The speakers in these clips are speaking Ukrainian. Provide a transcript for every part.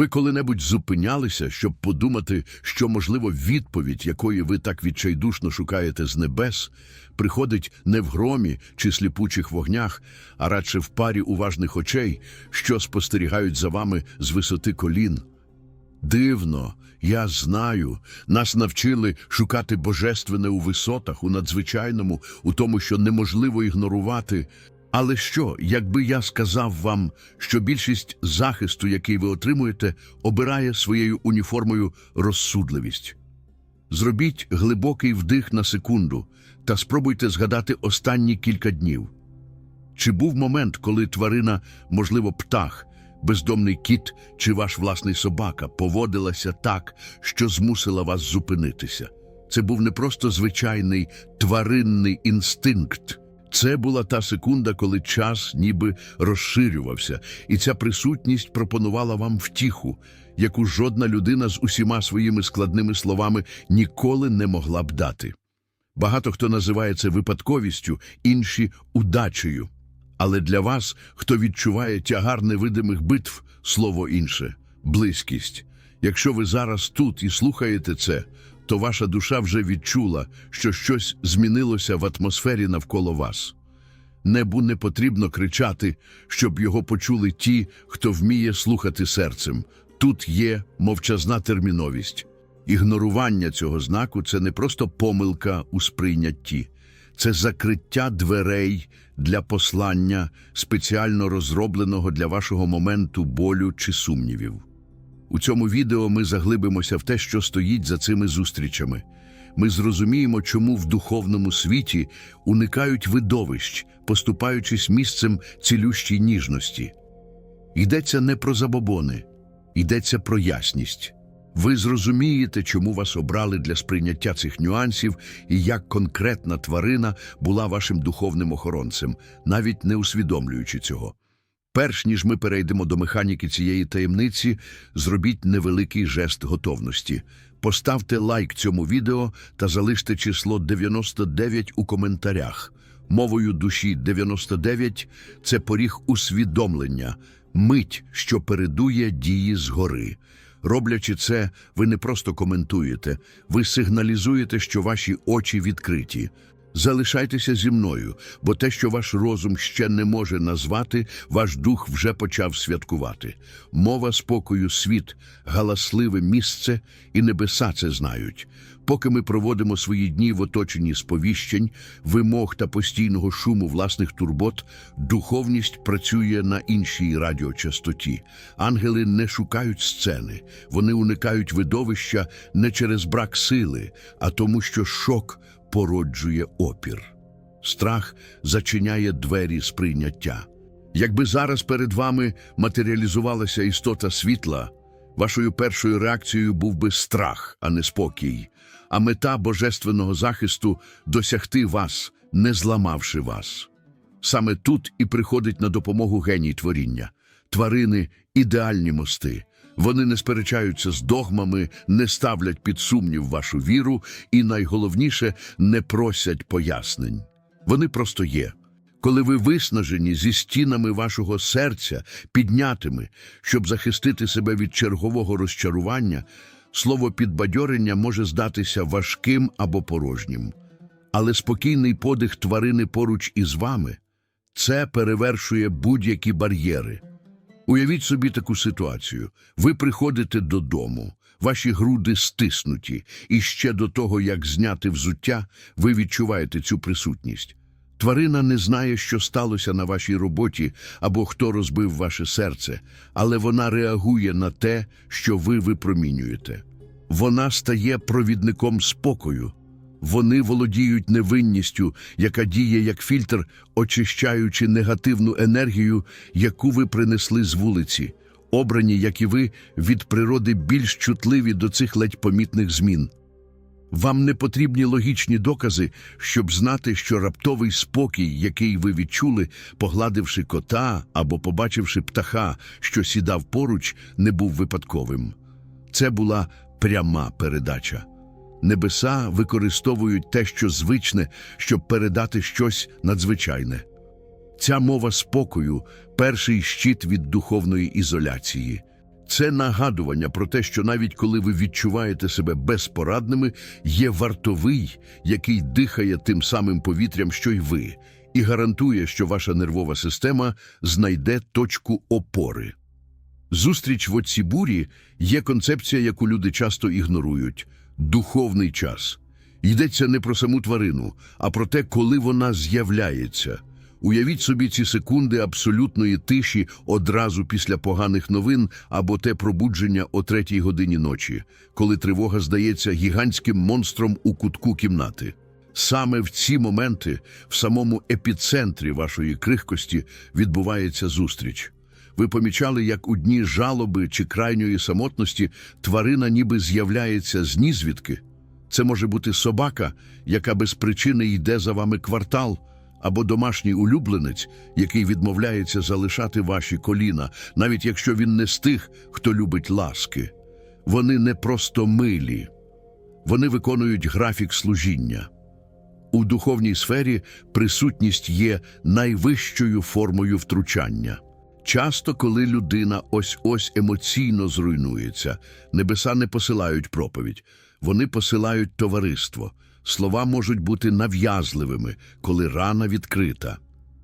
Ви коли-небудь зупинялися, щоб подумати, що, можливо, відповідь, якої ви так відчайдушно шукаєте з небес, приходить не в громі чи сліпучих вогнях, а радше в парі уважних очей, що спостерігають за вами з висоти колін. Дивно, я знаю, нас навчили шукати божественне у висотах, у надзвичайному, у тому, що неможливо ігнорувати. Але що, якби я сказав вам, що більшість захисту, який ви отримуєте, обирає своєю уніформою розсудливість? Зробіть глибокий вдих на секунду та спробуйте згадати останні кілька днів. Чи був момент, коли тварина, можливо, птах, бездомний кіт чи ваш власний собака поводилася так, що змусила вас зупинитися? Це був не просто звичайний тваринний інстинкт. Це була та секунда, коли час ніби розширювався, і ця присутність пропонувала вам втіху, яку жодна людина з усіма своїми складними словами ніколи не могла б дати. Багато хто називає це випадковістю, інші удачею. Але для вас, хто відчуває тягар невидимих битв, слово інше близькість. Якщо ви зараз тут і слухаєте це, то ваша душа вже відчула, що щось змінилося в атмосфері навколо вас. Небу не потрібно кричати, щоб його почули ті, хто вміє слухати серцем. Тут є мовчазна терміновість. Ігнорування цього знаку це не просто помилка у сприйнятті, це закриття дверей для послання, спеціально розробленого для вашого моменту болю чи сумнівів. У цьому відео ми заглибимося в те, що стоїть за цими зустрічами. Ми зрозуміємо, чому в духовному світі уникають видовищ, поступаючись місцем цілющій ніжності. Йдеться не про забобони, йдеться про ясність. Ви зрозумієте, чому вас обрали для сприйняття цих нюансів і як конкретна тварина була вашим духовним охоронцем, навіть не усвідомлюючи цього. Перш ніж ми перейдемо до механіки цієї таємниці, зробіть невеликий жест готовності. Поставте лайк цьому відео та залиште число 99 у коментарях. Мовою душі 99 – це поріг усвідомлення, мить, що передує дії згори. Роблячи це, ви не просто коментуєте, ви сигналізуєте, що ваші очі відкриті. Залишайтеся зі мною, бо те, що ваш розум ще не може назвати, ваш дух вже почав святкувати. Мова спокою, світ, галасливе місце і небеса це знають. Поки ми проводимо свої дні в оточенні сповіщень, вимог та постійного шуму власних турбот, духовність працює на іншій радіочастоті. Ангели не шукають сцени, вони уникають видовища не через брак сили, а тому, що шок породжує опір. Страх зачиняє двері сприйняття. Якби зараз перед вами матеріалізувалася істота світла, вашою першою реакцією був би страх, а не спокій, а мета божественного захисту досягти вас, не зламавши вас. Саме тут і приходить на допомогу геній творіння. Тварини ідеальні мости. Вони не сперечаються з догмами, не ставлять під сумнів вашу віру і, найголовніше, не просять пояснень. Вони просто є. Коли ви виснажені зі стінами вашого серця, піднятими, щоб захистити себе від чергового розчарування, слово підбадьорення може здатися важким або порожнім. Але спокійний подих тварини поруч із вами це перевершує будь-які бар'єри. Уявіть собі таку ситуацію. Ви приходите додому, ваші груди стиснуті, і ще до того, як зняти взуття, ви відчуваєте цю присутність. Тварина не знає, що сталося на вашій роботі або хто розбив ваше серце, але вона реагує на те, що ви випромінюєте. Вона стає провідником спокою. Вони володіють невинністю, яка діє як фільтр, очищаючи негативну енергію, яку ви принесли з вулиці, обрані, як і ви, від природи більш чутливі до цих ледь помітних змін. Вам не потрібні логічні докази, щоб знати, що раптовий спокій, який ви відчули, погладивши кота або побачивши птаха, що сідав поруч, не був випадковим. Це була пряма передача. Небеса використовують те, що звичне, щоб передати щось надзвичайне. Ця мова спокою перший щит від духовної ізоляції. Це нагадування про те, що навіть коли ви відчуваєте себе безпорадними, є вартовий, який дихає тим самим повітрям, що й ви, і гарантує, що ваша нервова система знайде точку опори. Зустріч в оці бурі є концепція, яку люди часто ігнорують – духовний час. Йдеться не про саму тварину, а про те, коли вона з'являється. Уявіть собі ці секунди абсолютної тиші одразу після поганих новин або те пробудження о третій годині ночі, коли тривога здається гігантським монстром у кутку кімнати. Саме в ці моменти, в самому епіцентрі вашої крихкості, відбувається зустріч. Ви помічали, як у дні жалоби чи крайньої самотності тварина ніби з'являється з нізвідки? Це може бути собака, яка без причини йде за вами квартал, або домашній улюбленець, який відмовляється залишати ваші коліна, навіть якщо він не з тих, хто любить ласки. Вони не просто милі, вони виконують графік служіння. У духовній сфері присутність є найвищою формою втручання. Часто, коли людина ось-ось емоційно зруйнується, небеса не посилають проповідь, вони посилають товариство. Слова можуть бути нав'язливими, коли рана відкрита.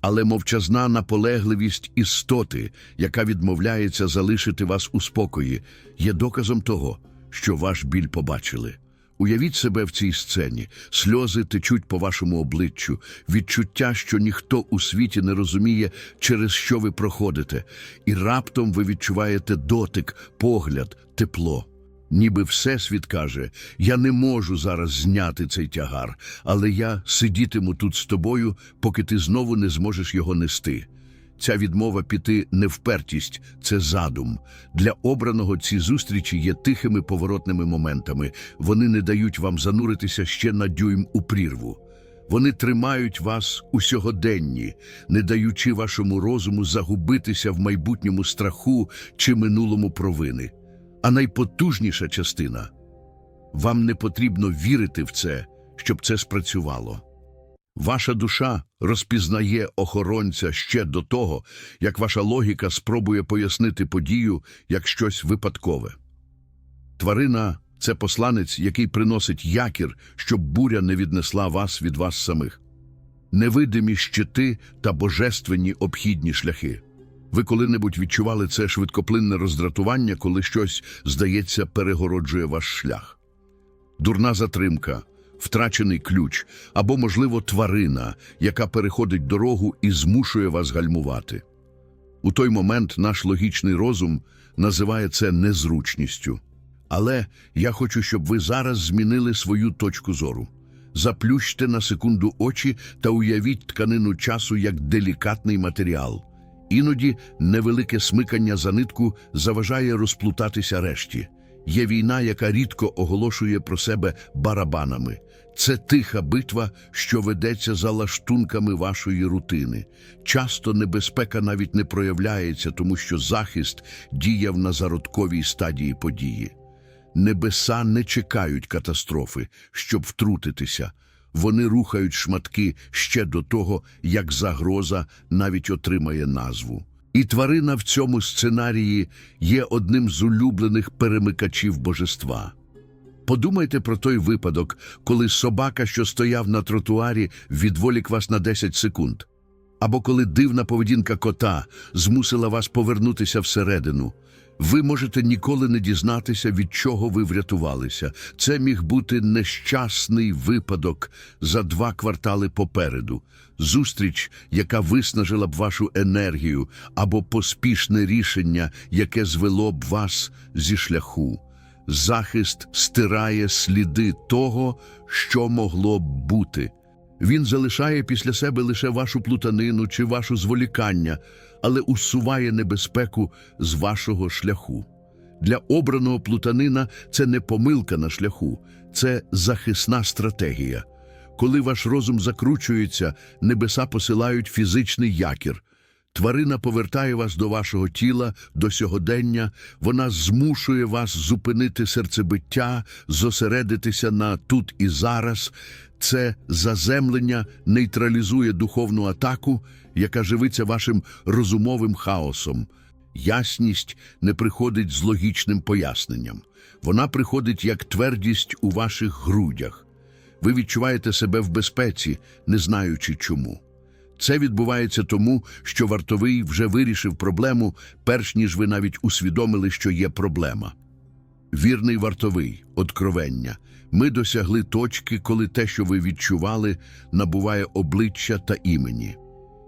Але мовчазна наполегливість істоти, яка відмовляється залишити вас у спокої, є доказом того, що ваш біль побачили. Уявіть себе в цій сцені, сльози течуть по вашому обличчю, відчуття, що ніхто у світі не розуміє, через що ви проходите, і раптом ви відчуваєте дотик, погляд, тепло. Ніби Всесвіт каже, я не можу зараз зняти цей тягар, але я сидітиму тут з тобою, поки ти знову не зможеш його нести. Ця відмова піти не впертість, це задум. Для обраного ці зустрічі є тихими поворотними моментами. Вони не дають вам зануритися ще на дюйм у прірву. Вони тримають вас у сьогоденні, не даючи вашому розуму загубитися в майбутньому страху чи минулому провини. А найпотужніша частина вам не потрібно вірити в це, щоб це спрацювало. Ваша душа розпізнає охоронця ще до того, як ваша логіка спробує пояснити подію як щось випадкове. Тварина це посланець, який приносить якір, щоб буря не віднесла вас від вас самих. Невидимі щити та божественні обхідні шляхи. Ви коли-небудь відчували це швидкоплинне роздратування, коли щось, здається, перегороджує ваш шлях. Дурна затримка, втрачений ключ або, можливо, тварина, яка переходить дорогу і змушує вас гальмувати. У той момент наш логічний розум називає це незручністю. Але я хочу, щоб ви зараз змінили свою точку зору. Заплющте на секунду очі та уявіть тканину часу як делікатний матеріал. Іноді невелике смикання за нитку заважає розплутатися решті. Є війна, яка рідко оголошує про себе барабанами. Це тиха битва, що ведеться за лаштунками вашої рутини. Часто небезпека навіть не проявляється, тому що захист діяв на зародковій стадії події. Небеса не чекають катастрофи, щоб втрутитися. Вони рухають шматки ще до того, як загроза навіть отримає назву. І тварина в цьому сценарії є одним з улюблених перемикачів божества. Подумайте про той випадок, коли собака, що стояв на тротуарі, відволік вас на 10 секунд. Або коли дивна поведінка кота змусила вас повернутися всередину. Ви можете ніколи не дізнатися, від чого ви врятувалися. Це міг бути нещасний випадок за два квартали попереду, зустріч, яка виснажила б вашу енергію, або поспішне рішення, яке звело б вас зі шляху. Захист стирає сліди того, що могло б бути. Він залишає після себе лише вашу плутанину чи вашу зволікання, але усуває небезпеку з вашого шляху. Для обраного плутанина це не помилка на шляху, це захисна стратегія. Коли ваш розум закручується, небеса посилають фізичний якір. Тварина повертає вас до вашого тіла, до сьогодення, вона змушує вас зупинити серцебиття, зосередитися на тут і зараз. Це заземлення нейтралізує духовну атаку, яка живиться вашим розумовим хаосом. Ясність не приходить з логічним поясненням. Вона приходить як твердість у ваших грудях. Ви відчуваєте себе в безпеці, не знаючи чому. Це відбувається тому, що вартовий вже вирішив проблему, перш ніж ви навіть усвідомили, що є проблема. Вірний вартовий, откровення. Ми досягли точки, коли те, що ви відчували, набуває обличчя та імені.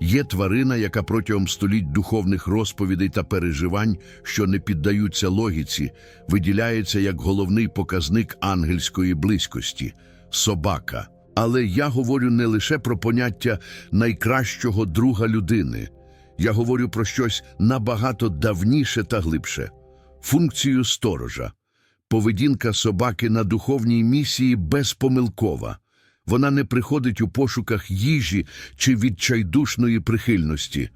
Є тварина, яка протягом століть духовних розповідей та переживань, що не піддаються логіці, виділяється як головний показник ангельської близькості собака. Але я говорю не лише про поняття найкращого друга людини. Я говорю про щось набагато давніше та глибше функцію сторожа. Поведінка собаки на духовній місії безпомилкова. Вона не приходить у пошуках їжі чи відчайдушної прихильності.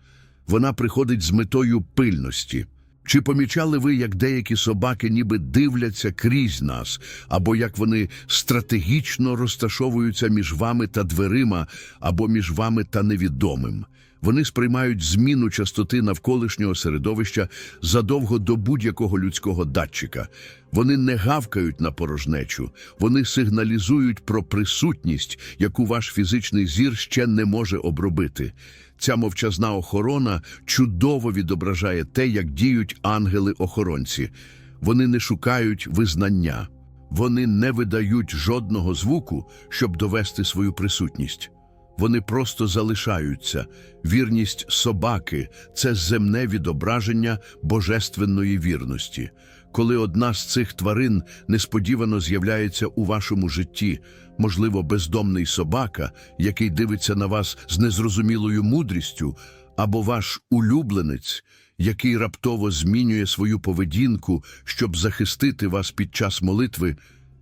Вона приходить з метою пильності. Чи помічали ви, як деякі собаки ніби дивляться крізь нас, або як вони стратегічно розташовуються між вами та дверима, або між вами та невідомим? Вони сприймають зміну частоти навколишнього середовища задовго до будь-якого людського датчика. Вони не гавкають на порожнечу, вони сигналізують про присутність, яку ваш фізичний зір ще не може обробити. Ця мовчазна охорона чудово відображає те, як діють ангели-охоронці. Вони не шукають визнання, вони не видають жодного звуку, щоб довести свою присутність. Вони просто залишаються. Вірність собаки це земне відображення божественної вірності. Коли одна з цих тварин несподівано з'являється у вашому житті, можливо, бездомний собака, який дивиться на вас з незрозумілою мудрістю, або ваш улюбленець, який раптово змінює свою поведінку, щоб захистити вас під час молитви,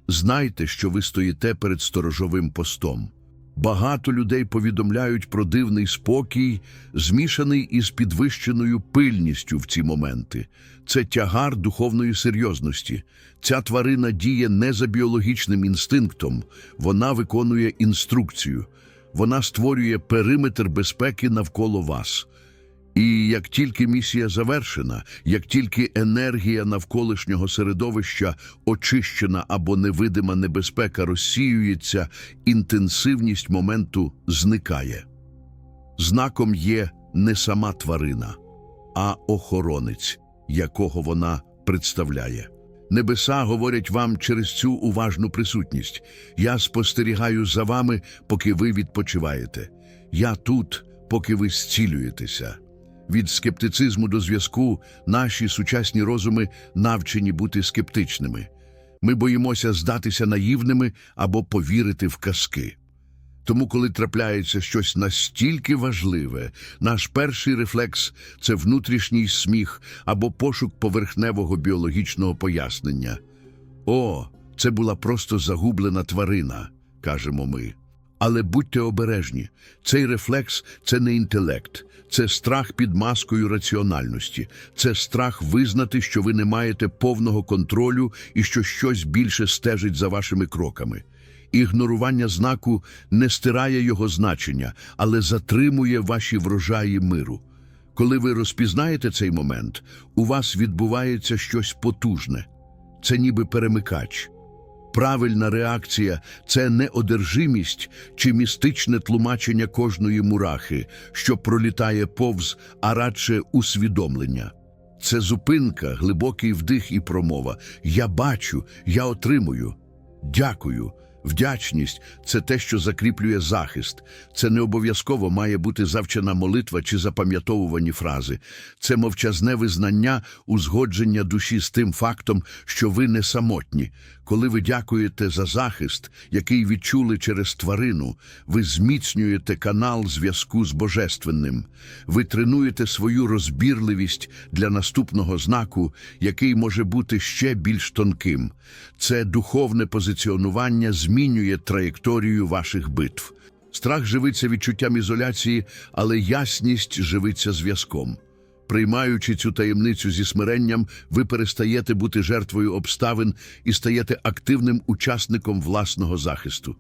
знайте, що ви стоїте перед сторожовим постом. Багато людей повідомляють про дивний спокій, змішаний із підвищеною пильністю в ці моменти. Це тягар духовної серйозності. Ця тварина діє не за біологічним інстинктом, вона виконує інструкцію. Вона створює периметр безпеки навколо вас. І як тільки місія завершена, як тільки енергія навколишнього середовища очищена або невидима небезпека розсіюється, інтенсивність моменту зникає. Знаком є не сама тварина, а охоронець, якого вона представляє. Небеса говорять вам через цю уважну присутність. Я спостерігаю за вами, поки ви відпочиваєте. Я тут, поки ви зцілюєтеся. Від скептицизму до зв'язку наші сучасні розуми навчені бути скептичними. Ми боїмося здатися наївними або повірити в казки. Тому, коли трапляється щось настільки важливе, наш перший рефлекс це внутрішній сміх або пошук поверхневого біологічного пояснення. О, це була просто загублена тварина, кажемо ми. Але будьте обережні, цей рефлекс це не інтелект, це страх під маскою раціональності, це страх визнати, що ви не маєте повного контролю і що щось більше стежить за вашими кроками. Ігнорування знаку не стирає його значення, але затримує ваші врожаї миру. Коли ви розпізнаєте цей момент, у вас відбувається щось потужне. Це ніби перемикач. Правильна реакція це не одержимість чи містичне тлумачення кожної мурахи, що пролітає повз, а радше усвідомлення. Це зупинка, глибокий вдих і промова. Я бачу, я отримую. Дякую. Вдячність це те, що закріплює захист. Це не обов'язково має бути завчена молитва чи запам'ятовувані фрази. Це мовчазне визнання, узгодження душі з тим фактом, що ви не самотні. Коли ви дякуєте за захист, який відчули через тварину, ви зміцнюєте канал зв'язку з Божественним. Ви тренуєте свою розбірливість для наступного знаку, який може бути ще більш тонким. Це духовне позиціонування змінює траєкторію ваших битв. Страх живиться відчуттям ізоляції, але ясність живиться зв'язком. Приймаючи цю таємницю зі смиренням, ви перестаєте бути жертвою обставин і стаєте активним учасником власного захисту.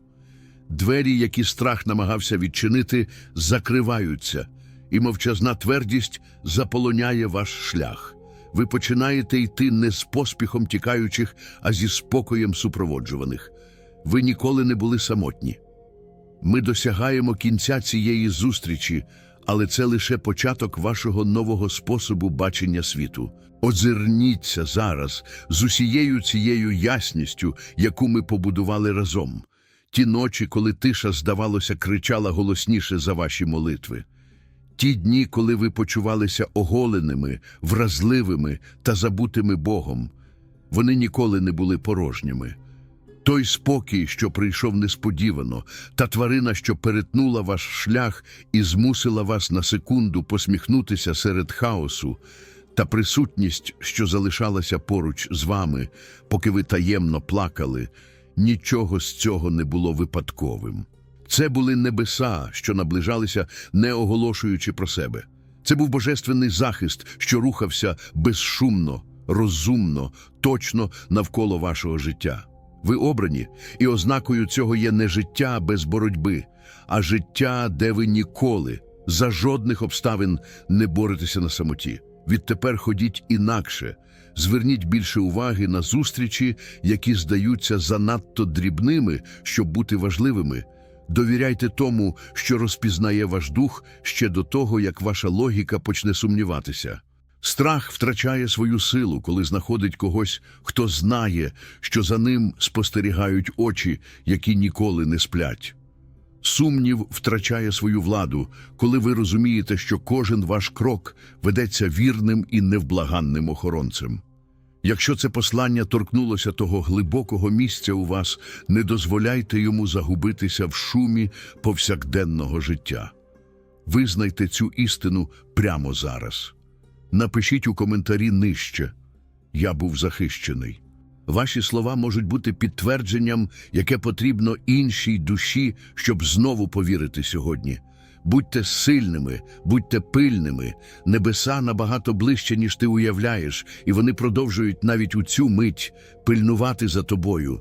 Двері, які страх намагався відчинити, закриваються, і мовчазна твердість заполоняє ваш шлях. Ви починаєте йти не з поспіхом тікаючих, а зі спокоєм супроводжуваних. Ви ніколи не були самотні. Ми досягаємо кінця цієї зустрічі, але це лише початок вашого нового способу бачення світу. Озирніться зараз з усією цією ясністю, яку ми побудували разом. Ті ночі, коли тиша, здавалося, кричала голосніше за ваші молитви. Ті дні, коли ви почувалися оголеними, вразливими та забутими Богом, вони ніколи не були порожніми. Той спокій, що прийшов несподівано, та тварина, що перетнула ваш шлях і змусила вас на секунду посміхнутися серед хаосу, та присутність, що залишалася поруч з вами, поки ви таємно плакали, нічого з цього не було випадковим. Це були небеса, що наближалися, не оголошуючи про себе. Це був божественний захист, що рухався безшумно, розумно, точно навколо вашого життя. Ви обрані, і ознакою цього є не життя без боротьби, а життя, де ви ніколи, за жодних обставин не боретеся на самоті. Відтепер ходіть інакше, зверніть більше уваги на зустрічі, які здаються занадто дрібними, щоб бути важливими. Довіряйте тому, що розпізнає ваш дух ще до того, як ваша логіка почне сумніватися. Страх втрачає свою силу, коли знаходить когось, хто знає, що за ним спостерігають очі, які ніколи не сплять. Сумнів втрачає свою владу, коли ви розумієте, що кожен ваш крок ведеться вірним і невблаганним охоронцем. Якщо це послання торкнулося того глибокого місця у вас, не дозволяйте йому загубитися в шумі повсякденного життя. Визнайте цю істину прямо зараз. Напишіть у коментарі нижче. Я був захищений. Ваші слова можуть бути підтвердженням, яке потрібно іншій душі, щоб знову повірити сьогодні. Будьте сильними, будьте пильними. Небеса набагато ближче, ніж ти уявляєш, і вони продовжують навіть у цю мить пильнувати за тобою.